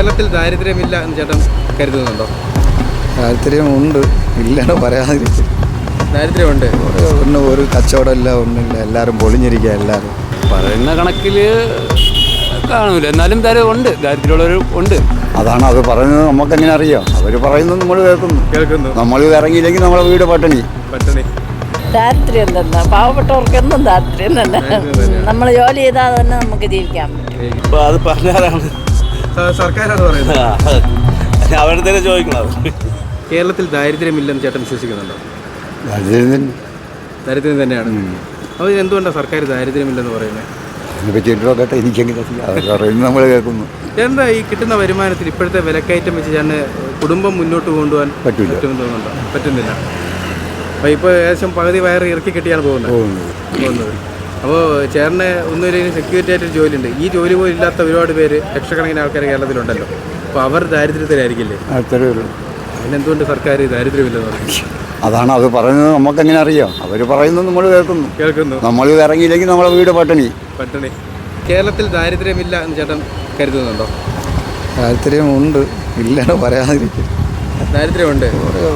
കേരളത്തിൽ ദാരിദ്ര്യമില്ല എന്ന് ചേട്ടൻ കരുതുന്നുണ്ടോ? താല്പര്യമുണ്ട് ഇല്ലാണ്ട് പറയാതിരിക്കും. ദാരിദ്ര്യമുണ്ട്. ഒന്നും ഒരു കച്ചവടമില്ല ഒന്നുമില്ല. എല്ലാവരും പൊളിഞ്ഞിരിക്കുക എല്ലാവരും പറയുന്ന കണക്കിൽ കാണൂല. എന്നാലും ദാരിദ്ര്യം ഉണ്ട്. ദാരിദ്ര്യമുള്ളവർ ഉണ്ട്. അതാണ് അവർ പറയുന്നത്. നമുക്ക് എങ്ങനെ അറിയാം? അവർ പറയുന്നത് നമ്മൾ കേൾക്കുന്നു. കേൾക്കുന്നു. നമ്മൾ ഇറങ്ങിയില്ലെങ്കിൽ നമ്മളെ വീട് പട്ടിണി. പട്ടിണി. ദാരിദ്ര്യം തന്നെ. പാവപ്പെട്ടവർക്ക് എന്നും ദാരിദ്ര്യം തന്നെ. നമ്മൾ ജോലി ചെയ്താൽ തന്നെ നമുക്ക് ജീവിക്കാൻ പറ്റും. ഇപ്പൊ അത് പറഞ്ഞാലാണ് സർക്കാരാണ് പറയുന്നത്. അവരുടെ തന്നെ ചോദിക്കണം കേരളത്തിൽ ദാരിദ്ര്യമില്ലെന്ന് ചേട്ടൻ വിശ്വസിക്കുന്നുണ്ടോ? ദാരിദ്ര്യം ദാരിദ്ര്യം തന്നെയാണ്. അപ്പോൾ എന്തുകൊണ്ടാണ് സർക്കാർ ദാരിദ്ര്യമില്ലെന്ന് പറയുന്നത് കേട്ടോ അവർ പറയുന്നത് നമ്മൾ കേൾക്കുന്നു. എന്താ ഈ കിട്ടുന്ന വരുമാനത്തിൽ ഇപ്പോഴത്തെ വിലക്കയറ്റം വെച്ച് ചേട്ടന് കുടുംബം മുന്നോട്ട് കൊണ്ടുപോകാൻ പറ്റില്ല പറ്റുന്നില്ല. അപ്പോൾ ഇപ്പോൾ ഏകദേശം പകുതി വയറ് ഇറക്കി കിട്ടിയാണ് പോകുന്നത്. പോകുന്നത്. അപ്പോൾ ചേട്ടന് ഒന്നുമില്ലെങ്കിൽ സെക്യൂരിറ്റി ആയിട്ട് ജോലിയുണ്ട്. ഈ ജോലി പോലും ഇല്ലാത്ത ഒരുപാട് പേര് ലക്ഷക്കണക്കിന് ആൾക്കാർ കേരളത്തിലുണ്ടല്ലോ. അപ്പോൾ അവർ ദാരിദ്ര്യത്തിലായിരിക്കില്ലേ? അതിനെന്തുകൊണ്ട് സർക്കാർ ദാരിദ്ര്യമില്ലെന്ന് പറഞ്ഞു? അതാണ് അത് പറയുന്നത് നമുക്ക് എങ്ങനെ അറിയാം? അവർ പറയുന്നത് നമ്മൾ കേൾക്കുന്നു. കേൾക്കുന്നു. നമ്മൾ ഇറങ്ങിയില്ലെങ്കിൽ നമ്മളെ വീട് പട്ടിണി. പട്ടിണി. കേരളത്തിൽ ദാരിദ്ര്യമില്ല എന്ന് ചേട്ടൻ കരുതുന്നുണ്ടോ? ദാരിദ്ര്യമുണ്ട്. ഇല്ലാണ്ട് പറയാതിരിക്കും. ദാരിദ്ര്യമുണ്ട്.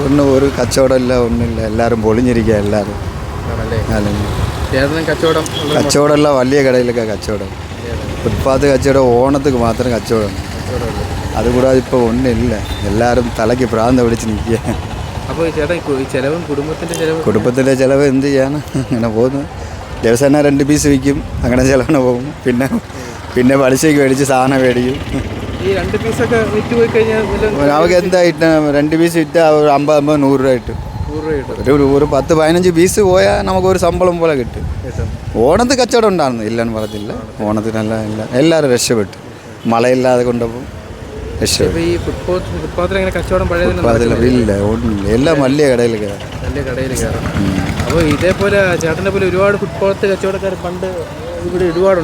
ഒന്നും ഒരു കച്ചവടമില്ല ഒന്നുമില്ല. എല്ലാവരും പൊളിഞ്ഞിരിക്കുക എല്ലാവരും. ആണല്ലേ? കച്ചവടം കച്ചവടമല്ല വലിയ കടയിലൊക്കെ കച്ചവടം. ഫുട്പാത്ത് കച്ചവടം ഓണത്തിന് മാത്രം കച്ചവടം. അതുകൂടാതെ ഇപ്പോൾ ഒന്നുമില്ല. എല്ലാവരും തലയ്ക്ക് പ്രാന്ത പിടിച്ച് നിൽക്കുക അപ്പോൾ ചേട്ടാ ചേട്ടൻ കു- ഈ ചെലവും കുടുംബത്തിന്റെ ചെലവ് എന്ത് ചെയ്യാനാ? അങ്ങനെ പോകുന്നു. ദിവസേന രണ്ട് പീസ് വിൽക്കും. അങ്ങനെ ചിലവിന് പോകും. പിന്നെ പിന്നെ പലിശയ്ക്ക് മേടിച്ച് സാധനം മേടിക്കും. ഈ രണ്ട് പീസൊക്കെ വിറ്റ് പോയി കഴിഞ്ഞാൽ അവർക്ക് എന്താ എന്തായിട്ട് രണ്ട് പീസ് വിറ്റ് ഒരു അമ്പത് അമ്പത് നൂറ് രൂപ കിട്ടും നൂറ് രൂപ കിട്ടും. ഒരു ഒരു പത്ത് പതിനഞ്ച് പീസ് പോയാൽ നമുക്കൊരു ശമ്പളം പോലെ കിട്ടും. ഓണത്ത് കച്ചവടം ഉണ്ടായിരുന്നു ഇല്ലെന്ന് പറഞ്ഞില്ല. ഓണത്തിനെല്ലാം എല്ലാവരും രക്ഷപ്പെട്ടു. മഴയില്ലാതെ കൊണ്ടപ്പോൾ ഈ ഫുട്പാത്ത് ഫുട്പാത്തിൽ എങ്ങനെ കച്ചവടം പഴയ ഇല്ല എല്ലാം വലിയ കടയിൽ കയറാം വലിയ കടയിൽ കയറാം അപ്പോൾ ഇതേപോലെ ചേട്ടനെ പോലെ ഒരുപാട് ഫുട്പാത്ത് കച്ചവടക്കാർ പണ്ട് ഇവിടെ ഒരുപാട്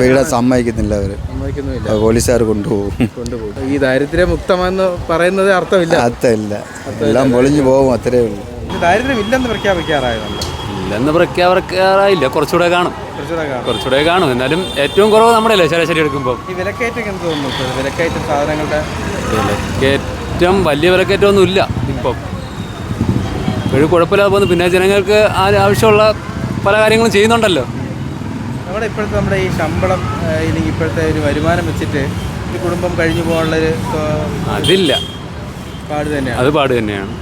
ഇവിടെ സമ്മതിക്കുന്നില്ല അവർ സമ്മതിക്കുന്നുമില്ല. പോലീസുകാർ കൊണ്ടുപോകും. കൊണ്ടുപോകും. ഈ ദാരിദ്ര്യമുക്തമെന്ന് പറയുന്നത് അർത്ഥമില്ല. അർത്ഥമില്ല. എല്ലാം പൊളിഞ്ഞു പോകും അത്രേ ഉള്ളൂ. ദാരിദ്ര്യം ദാരിദ്ര്യമില്ലെന്ന് പ്രഖ്യാപിക്കാറായതുണ്ട് ഇല്ലെന്ന് പ്രഖ്യാപിക്കാറായില്ല കുറച്ചുകൂടെ കാണും. കുറച്ചുകൂടെ കാണും. എന്നാലും ഏറ്റവും കുറവ് നമ്മുടെ അല്ലേ ശരാശരി എടുക്കുമ്പോൾ? വിലക്കയറ്റം വലിയ വിലക്കയറ്റമൊന്നും ഇല്ല ഇപ്പം. ഒരു കുഴപ്പമില്ലാതെ പോകുന്നു. പിന്നെ ജനങ്ങൾക്ക് ആവശ്യമുള്ള പല കാര്യങ്ങളും ചെയ്യുന്നുണ്ടല്ലോ. നമ്മുടെ ഇപ്പോഴത്തെ നമ്മുടെ ഈ ശമ്പളം ഇല്ലെങ്കിൽ ഇപ്പോഴത്തെ ഒരു വരുമാനം വെച്ചിട്ട് കുടുംബം കഴിഞ്ഞു പോകാനുള്ളൊരു അതില്ല. പാട് തന്നെയാണ്. അത് പാട് തന്നെയാണ്.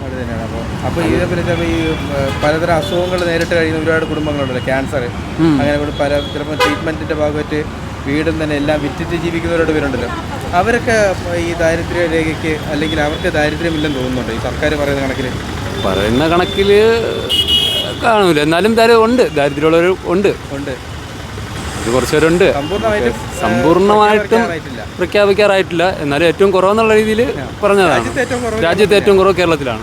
പാട് തന്നെയാണ്. അപ്പോൾ അപ്പോൾ ചിലപ്പോൾ ഈ പലതരം അസുഖങ്ങൾ നേരിട്ട് കഴിയുന്ന ഒരുപാട് കുടുംബങ്ങളുണ്ടല്ലോ. ക്യാൻസർ അങ്ങനെ കൂടി പല ചിലപ്പോൾ ട്രീറ്റ്മെന്റിന്റെ ഭാഗമായിട്ട് വീടും തന്നെ എല്ലാം വിറ്റിട്ട് ജീവിക്കുന്നവരോട് പേരുണ്ടല്ലോ. അവരൊക്കെ ഈ ദാരിദ്ര്യ രേഖയ്ക്ക് അല്ലെങ്കിൽ അവർക്ക് ദാരിദ്ര്യമില്ലെന്ന് തോന്നുന്നുണ്ട്? ഈ സർക്കാർ പറയുന്ന കണക്കിൽ പറയുന്ന കണക്കിൽ കാണൂല. എന്നാലും ദാരിദ്ര്യം ഉണ്ട്. ദാരിദ്ര്യമുള്ളവർ ഉണ്ട്. ഉണ്ട്. ഇത് കുറച്ചുപേരുണ്ട് സമ്പൂർണമായിട്ടും സമ്പൂർണമായിട്ടും പ്രഖ്യാപിക്കാറായിട്ടില്ല. എന്നാലും ഏറ്റവും കുറവെന്നുള്ള രീതിയിൽ പറഞ്ഞതാണ്. രാജ്യത്തെ ഏറ്റവും കുറവ് കേരളത്തിലാണ്.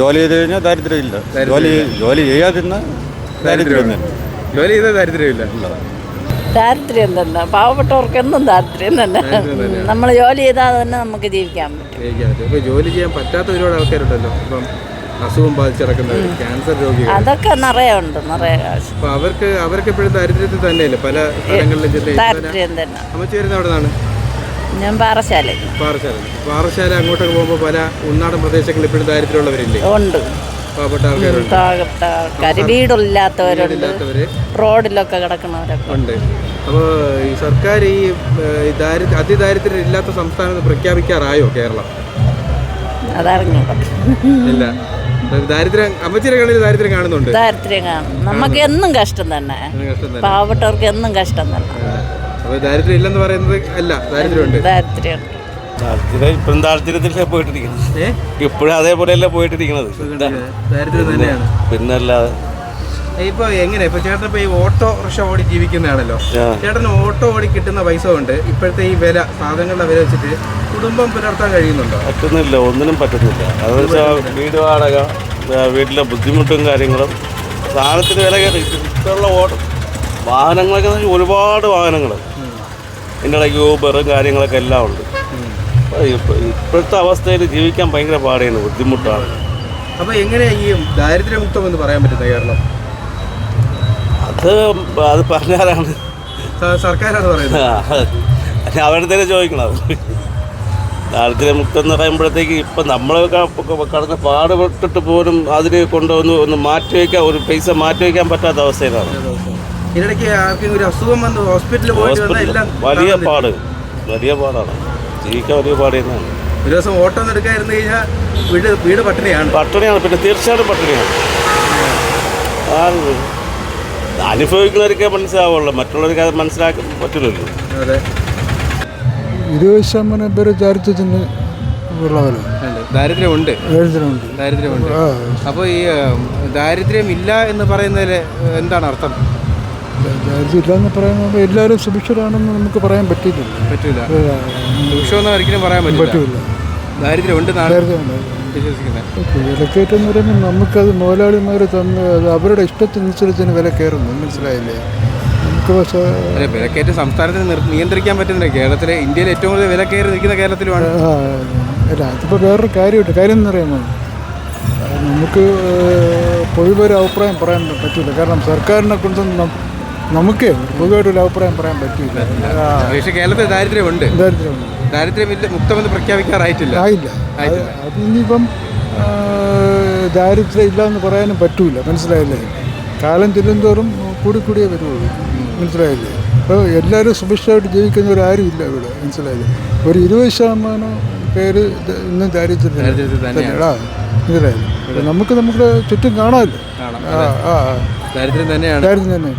ജോലി ചെയ്ത് കഴിഞ്ഞാൽ ദാരിദ്ര്യമില്ല. ജോലി ജോലി ചെയ്യാതിരുന്ന ദാരിദ്ര്യം ജോലി ചെയ്ത ദാരിദ്ര്യമില്ല. ദാരിദ്ര്യം തന്നെ പാവപ്പെട്ടവർക്ക് എന്നും ദാരിദ്ര്യം തന്നെ. നമ്മൾ ജോലി ചെയ്താൽ തന്നെ നമുക്ക് ജീവിക്കാൻ പറ്റും. ജോലി ചെയ്യാൻ പറ്റാത്ത ഒരുപാട് ആൾക്കാരുണ്ടല്ലോ. ഇപ്പം അസുഖം ബാധിച്ചിറക്കുന്നവർ ക്യാൻസർ രോഗികൾ. അതൊക്കെ നിറയെ ഉണ്ട് നിറയെ കാശ്. അപ്പോൾ അവർക്ക് അവർക്ക് എപ്പോഴും ദാരിദ്ര്യത്തിൽ തന്നെയല്ലേ? പല സ്ഥലങ്ങളിലും ദാരിദ്ര്യം തന്നെ. അമ്മച്ചി വരുന്ന അവിടെ നിന്നാണ് ഞാൻ പാറശാല പാറശാല പാറശാല അങ്ങോട്ടൊക്കെ പോകുമ്പോൾ പല ഉൾനാടൻ പ്രദേശങ്ങളിൽ ഇപ്പോഴും ദാരിദ്ര്യമുള്ളവരില്ലേ? ഉണ്ട്. പാവപ്പെട്ട ആൾക്കാരുണ്ട്. വീടില്ലാത്തവരുണ്ട്. റോഡിലൊക്കെ കിടക്കുന്നവരൊക്കെ. ഉണ്ട്. അപ്പോൾ ഈ സർക്കാർ ഈ ദാരിദ്ര്യ അതിദാരിദ്ര്യം ഇല്ലാത്ത സംസ്ഥാനം പ്രഖ്യാപിക്കാറായോ കേരളം? അതറിഞ്ഞൂടാ. ഇല്ല. ദാരിദ്ര്യം അമ്മച്ചിയുടെ കണ്ണിൽ ദാരിദ്ര്യം കാണുന്നുണ്ട്. ദാരിദ്ര്യം കാണും. നമുക്ക് എന്നും കഷ്ടം തന്നെ. കഷ്ടം തന്നെ. പാവപ്പെട്ടവർക്ക് എന്നും കഷ്ടം തന്നെ. അപ്പോൾ ദാരിദ്ര്യം ഇല്ലെന്ന് പറയുന്നത് അല്ല ദാരിദ്ര്യമുണ്ട്. ദാരിദ്ര്യം ദാരിദ്ര്യം ഇപ്പം ദാരിദ്ര്യത്തിലേ പോയിട്ടിരിക്കുന്നത്? ഇപ്പോഴും അതേപോലെയല്ലേ പോയിട്ടിരിക്കുന്നത്? ദാരിദ്ര്യം തന്നെയാണ്. പിന്നെ അല്ലാതെ ഇപ്പൊ എങ്ങനെ? ഇപ്പൊ ചേട്ടൻ ഇപ്പൊ ഈ ഓട്ടോ റിക്ഷ ഓടി ജീവിക്കുന്നതാണല്ലോ. ചേട്ടന് ചേട്ടൻ ഓട്ടോ ഓടി കിട്ടുന്ന പൈസ കൊണ്ട് ഇപ്പോഴത്തെ ഈ വില സാധനങ്ങളുടെ വില വെച്ചിട്ട് കുടുംബം പുലർത്താൻ കഴിയുന്നുണ്ടോ? പറ്റുന്നില്ല ഒന്നിനും പറ്റുന്നില്ല അതെന്ന് വെച്ചാൽ വീട് വാടക വീട്ടിലെ ബുദ്ധിമുട്ടും കാര്യങ്ങളും സാധനത്തിന് വില കയറി ഇപ്പോഴുള്ള ഓട്ടം വാഹനങ്ങളൊക്കെ ഒരുപാട് വാഹനങ്ങൾ ഇതിന്റെ ഇടയ്ക്ക് ഊബറും കാര്യങ്ങളൊക്കെ എല്ലാം ഉണ്ട്. ഇപ്പോഴത്തെ അവസ്ഥയിൽ ജീവിക്കാൻ ഭയങ്കര പാടെയാണ് ബുദ്ധിമുട്ടാണ്. അപ്പോൾ എങ്ങനെയാണ് ഈ ദാരിദ്ര്യമുക്തം എന്ന് പറയാൻ പറ്റുന്ന കേരളം? അത് അത് പറഞ്ഞാലാണ്. സർക്കാരാണ് പറയുന്നത്. അവരുടെ തന്നെ ചോദിക്കണം ദാരിദ്ര്യമുക്തം എന്ന് പറയുമ്പോഴത്തേക്ക് ഇപ്പം നമ്മൾ കടന്ന് പാടുപെട്ടിട്ട് പോലും അതിനെ കൊണ്ടുവന്ന് ഒന്ന് മാറ്റി വയ്ക്കാൻ ഒരു പൈസ മാറ്റി വയ്ക്കാൻ പറ്റാത്ത അവസ്ഥയിലാണ്. വലിയ പാട് വലിയ പാടാണ്. ജീവിക്കാൻ വലിയ പാട് തന്നെയാണ്. ഒരു ദിവസം ഓട്ടം എടുക്കാതിരുന്നു കഴിഞ്ഞാൽ വീട് വീട് പട്ടിണിയാണ്. പട്ടിണിയാണ് പിന്നെ തീർച്ചയായിട്ടും പട്ടിണിയാണ്. ആ അനുഭവിക്കുന്നവർക്കേ മനസ്സിലാവുള്ളൂ മറ്റുള്ളവർക്ക് അത് മനസ്സിലാക്കാൻ പറ്റില്ലല്ലോ ഇരുപത് ശതമാനം പേര് ദാരിദ്ര്യത്തിന് ദാരിദ്ര്യമുണ്ട്. ദാരിദ്ര്യമുണ്ട്. ദാരിദ്ര്യമുണ്ട്. അപ്പോൾ ഈ ദാരിദ്ര്യം ദാരിദ്ര്യമില്ല എന്ന് പറയുന്നതിൽ എന്താണ് അർത്ഥം? ദാരിദ്ര്യം ഇല്ലയെന്ന് പറയുന്നത് എല്ലാവരും സുഭിക്ഷരാണെന്ന് നമുക്ക് പറയാൻ പറ്റില്ല പറ്റൂല. ദൂഷമൊന്നും ഒരിക്കലും പറയാൻ പറ്റില്ല. വിലക്കയറ്റം എന്ന് പറയുമ്പോൾ നമുക്കത് മുതലാളിമാർ തന്ന് അത് അവരുടെ ഇഷ്ടത്തിനനുസരിച്ച് വില കയറുന്നു മനസ്സിലായില്ലേ? നമുക്ക് പക്ഷേ വിലക്കയറ്റം സംസ്ഥാനത്തിന് നിയന്ത്രിക്കാൻ പറ്റുന്നില്ല. കേരളത്തിലെ ഇന്ത്യയിൽ ഏറ്റവും കൂടുതൽ വില കയറി നിൽക്കുന്ന കേരളത്തിലുമാണ്. അല്ല അതിപ്പോൾ വേറൊരു കാര്യമുണ്ട്. കാര്യം എന്ന് പറയുന്നത് നമുക്ക് പൊതുവൊരു അഭിപ്രായം പറയാൻ പറ്റില്ല കാരണം സർക്കാരിനെ കൊണ്ട് നം- നമുക്കേ പൊതുവായിട്ടൊരു അഭിപ്രായം പറയാൻ പറ്റില്ല. കേരളത്തിൽ ദാരിദ്ര്യമുണ്ട്. ദാരിദ്ര്യമുണ്ട്. ദാരിദ്ര്യമില്ല മുക്തമെന്ന് പ്രഖ്യാപിക്കാറായിട്ടില്ല. ആയില്ല. അത് ഇനിയിപ്പം ദാരിദ്ര്യം ഇല്ല എന്ന് പറയാനും പറ്റൂല. മനസ്സിലായില്ലേ? കാലം ചെല്ലുന്തോറും കൂടി കൂടിയേ വരുള്ളൂ മനസ്സിലായില്ലേ? അപ്പോൾ എല്ലാവരും സുഭിക്ഷമായിട്ട് ജീവിക്കുന്നവരാരും ഇല്ല ഇവിടെ. മനസ്സിലായില്ലേ? ഒരു ഇരുപത് ശതമാനം പേര് ഇന്ന് ദാരിദ്ര്യത്തിൽ തന്നെയാണ്. മനസ്സിലായില്ലേ? നമുക്ക് നമ്മുടെ ചുറ്റും കാണാമല്ലോ. കാണാം ആ ആ ആ. ദാരിദ്ര്യം തന്നെയാണ്. ദാരിദ്ര്യം തന്നെ